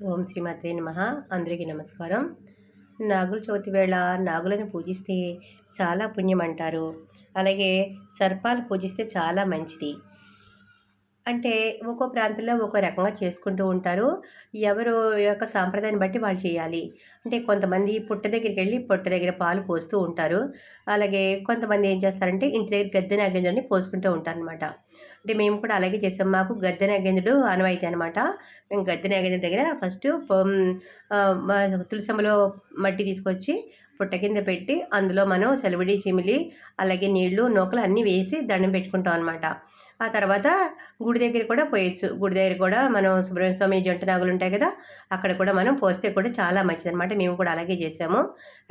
ఓం శ్రీమాత్రే నమ. అందరికీ నమస్కారం. నాగుల చవితి వేళ నాగులను పూజిస్తే చాలా పుణ్యం అంటారు అలాగే సర్పాలు పూజిస్తే చాలా మంచిది. అంటే ఒక్కో ప్రాంతంలో ఒక్కో రకంగా చేసుకుంటూ ఉంటారు. ఎవరు యొక్క సాంప్రదాయాన్ని బట్టి వాళ్ళు చేయాలి. అంటే కొంతమంది పుట్ట దగ్గరికి వెళ్ళి పుట్ట దగ్గర పాలు పోస్తూ ఉంటారు. అలాగే కొంతమంది ఏం చేస్తారంటే ఇంటి దగ్గర గద్దె నాగేంద్రుడిని పోసుకుంటూ ఉంటారు అనమాట అంటే మేము కూడా అలాగే చేసాం మాకు గద్దె నాగేంద్రుడు అనువైతే అనమాట మేము గద్దె నాగేంద్రుడి దగ్గర ఫస్ట్ తులసమ్మలో మట్టి తీసుకొచ్చి పుట్ట కింద పెట్టి అందులో మనం చలివిడి చిమిలి అలాగే నీళ్ళు నూకలు అన్నీ వేసి దండం పెట్టుకుంటాం అనమాట ఆ తర్వాత గుడి దగ్గర కూడా పోయొచ్చు. గుడి దగ్గర కూడా మనం సుబ్రహ్మణ్య స్వామి జంట నాగులు ఉంటాయి కదా అక్కడ కూడా మనం పోస్తే కూడా చాలా మంచిది అనమాట మేము కూడా అలాగే చేసాము.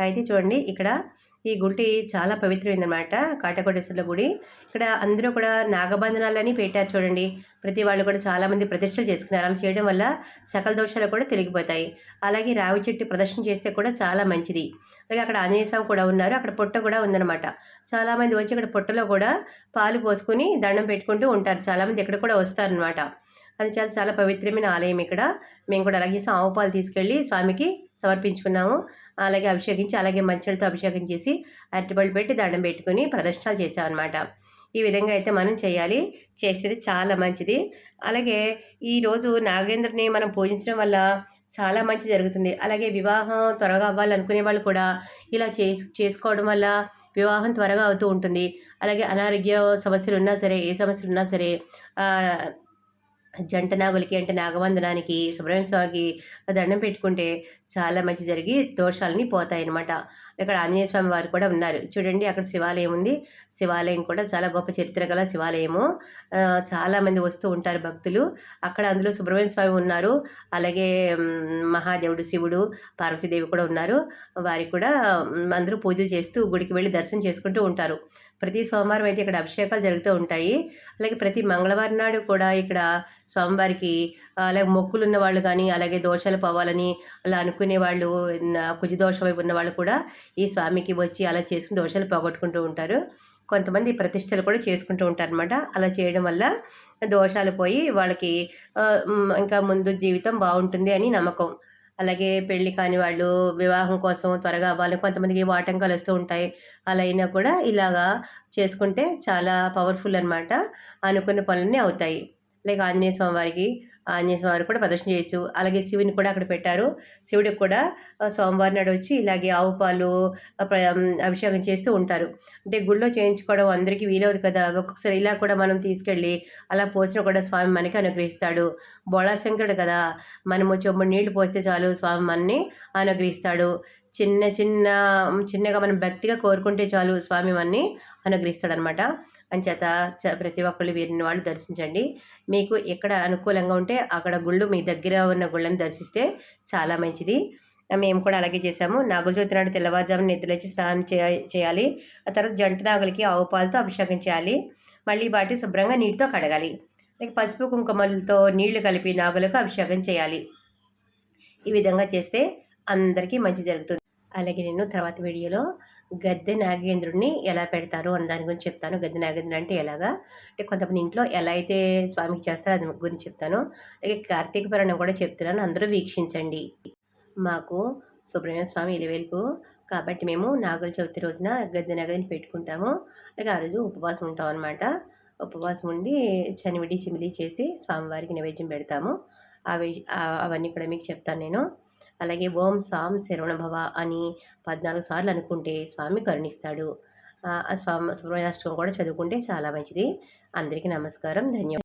అయితే చూడండి ఇక్కడ ఈ గుడి చాలా పవిత్రమైందనమాట కాటకోటేశ్వరుల గుడి. ఇక్కడ అందరూ కూడా నాగబంధనాలని పెట్టారు చూడండి. ప్రతి వాళ్ళు కూడా చాలామంది ప్రదర్శనలు చేసుకున్నారు. అలా చేయడం వల్ల సకల దోషాలు కూడా తొలగిపోతాయి. అలాగే రావి చెట్టు ప్రదర్శన చేస్తే కూడా చాలా మంచిది. అలాగే అక్కడ ఆంజనేయ స్వామి కూడా ఉన్నారు. అక్కడ పొట్ట కూడా ఉందన్నమాట. చాలామంది వచ్చి ఇక్కడ పొట్టలో కూడా పాలు పోసుకుని దండం పెట్టుకుంటూ ఉంటారు. చాలామంది ఇక్కడ కూడా వస్తారనమాట అది చాలా చాలా పవిత్రమైన ఆలయం ఇక్కడ. మేము కూడా అలాగే ఆవు పాలు తీసుకెళ్ళి స్వామికి సమర్పించుకున్నాము. అలాగే అభిషేకించి అలాగే మంచిలతో అభిషేకం చేసి అరటిపళ్ళు పెట్టి దండం పెట్టుకుని ప్రదర్శనలు చేసామన్నమాట ఈ విధంగా అయితే మనం చేయాలి. చేస్తే చాలా మంచిది. అలాగే ఈరోజు నాగేంద్రుని మనం పూజించడం వల్ల చాలా మంచి జరుగుతుంది. అలాగే వివాహం త్వరగా అవ్వాలనుకునే వాళ్ళు కూడా ఇలా చే చేసుకోవడం వల్ల వివాహం త్వరగా అవుతూ ఉంటుంది. అలాగే అనారోగ్య సమస్యలు ఉన్నా సరే ఏ సమస్యలు ఉన్నా సరే జంట నాగులకి అంటే నాగవందనానికి సుబ్రహ్మణ్య స్వామికి దండం పెట్టుకుంటే చాలా మంచి జరిగి దోషాలని పోతాయన్నమాట. ఇక్కడ ఆంజనేయ స్వామి వారు కూడా ఉన్నారు. చూడండి అక్కడ శివాలయం ఉంది. శివాలయం కూడా చాలా గొప్ప చరిత్ర గల శివాలయము. చాలామంది వస్తూ ఉంటారు భక్తులు. అక్కడ అందులో సుబ్రహ్మణ్య స్వామి ఉన్నారు. అలాగే మహాదేవుడు శివుడు పార్వతీదేవి కూడా ఉన్నారు. వారికి కూడా అందరూ పూజలు చేస్తూ గుడికి వెళ్ళి దర్శనం చేసుకుంటూ ఉంటారు. ప్రతి సోమవారం అయితే ఇక్కడ అభిషేకాలు జరుగుతూ ఉంటాయి. అలాగే ప్రతి మంగళవారం నాడు కూడా ఇక్కడ స్వామివారికి అలాగే మొక్కులు ఉన్న వాళ్ళు కానీ అలాగే దోషాలు పోవాలని అలా అనుకునే వాళ్ళు కుజ దోషం వైపు ఉన్న వాళ్ళు కూడా ఈ స్వామికి వచ్చి అలా చేసుకుని దోషాలు పోగొట్టుకుంటూ ఉంటారు. కొంతమంది ప్రతిష్టలు కూడా చేసుకుంటూ ఉంటారు అనమాట అలా చేయడం వల్ల దోషాలు పోయి వాళ్ళకి ఇంకా ముందు జీవితం బాగుంటుంది అని నమ్మకం. అలాగే పెళ్ళి కాని వాళ్ళు వివాహం కోసం త్వరగా అవ్వాలి కొంతమందికి ఆటంకాలు వస్తూ ఉంటాయి. అలా అయినా కూడా ఇలాగా చేసుకుంటే చాలా పవర్ఫుల్ అనమాట అనుకున్న పనులన్నీ అవుతాయి. లేక ఆంజనేయ స్వామి వారికి ఆంజనేయ స్వామి కూడా ప్రదర్శన చేయొచ్చు. అలాగే శివుని కూడా అక్కడ పెట్టారు. శివుడికి కూడా సోమవారం నాడు వచ్చి ఇలాగే ఆవు పాలు అభిషేకం చేస్తూ ఉంటారు. అంటే గుళ్ళో చేయించుకోవడం అందరికీ వీలవుదు కదా. ఒక్కొక్కసారి ఇలా కూడా మనం తీసుకెళ్ళి అలా పోసినా కూడా స్వామి మనకి అనుగ్రహిస్తాడు. బోళాశంకరుడు కదా. మనము చొమ్ము నీళ్ళు పోస్తే చాలు స్వామి మనని అనుగ్రహిస్తాడు. చిన్న చిన్న చిన్నగా మనం భక్తిగా కోరుకుంటే చాలు స్వామి మనని అనుగ్రహిస్తాడనమాట అంచేత ప్రతి ఒక్కళ్ళు వీరిని వాళ్ళు దర్శించండి. మీకు ఎక్కడ అనుకూలంగా ఉంటే అక్కడ గుళ్ళు మీ దగ్గర ఉన్న గుళ్ళని దర్శిస్తే చాలా మంచిది. మేము కూడా అలాగే చేసాము నాగుల చవితి నాడు తెల్లవారుజామున నిద్రలేచి స్నానం చేయాలి. ఆ తర్వాత జంట నాగులకి ఆవు పాలతో అభిషేకం చేయాలి. మళ్ళీ వాటి శుభ్రంగా నీటితో కడగాలి. లేక పసుపు కుంకుమలతో నీళ్ళు కలిపి నాగులకు అభిషేకం చేయాలి. ఈ విధంగా చేస్తే అందరికీ మంచి జరుగుతుంది. అలాగే నేను తర్వాత వీడియోలో గద్దె నాగేంద్రుడిని ఎలా పెడతారు అన్న దాని గురించి చెప్తాను. గద్దె నాగేంద్రుడు అంటే ఎలాగా? అంటే కొంతమంది ఇంట్లో ఎలా అయితే స్వామికి చేస్తారో అది గురించి చెప్తాను. అలాగే కార్తీక పురాణం కూడా చెప్తున్నాను. అందరూ వీక్షించండి. మాకు సుబ్రహ్మణ్య స్వామి ఇలవేల్పు. కాబట్టి మేము నాగుల చవితి రోజున గద్దె నగదిని పెట్టుకుంటాము. అలాగే ఆ రోజు ఉపవాసం ఉంటాం అనమాట ఉపవాసం ఉండి చనివిడి చిమిలి చేసి స్వామివారికి నైవేద్యం పెడతాము. అవి అవన్నీ కూడా మీకు చెప్తాను నేను. అలాగే ఓం సాం శరవణభవ అని పద్నాలుగు సార్లు అనుకుంటే స్వామి కరుణిస్తాడు. ఆ స్వామి సుబ్రహ్మణ్యాష్టకం కూడా చదువుకుంటే చాలా మంచిది. అందరికీ నమస్కారం. ధన్యవాదాలు.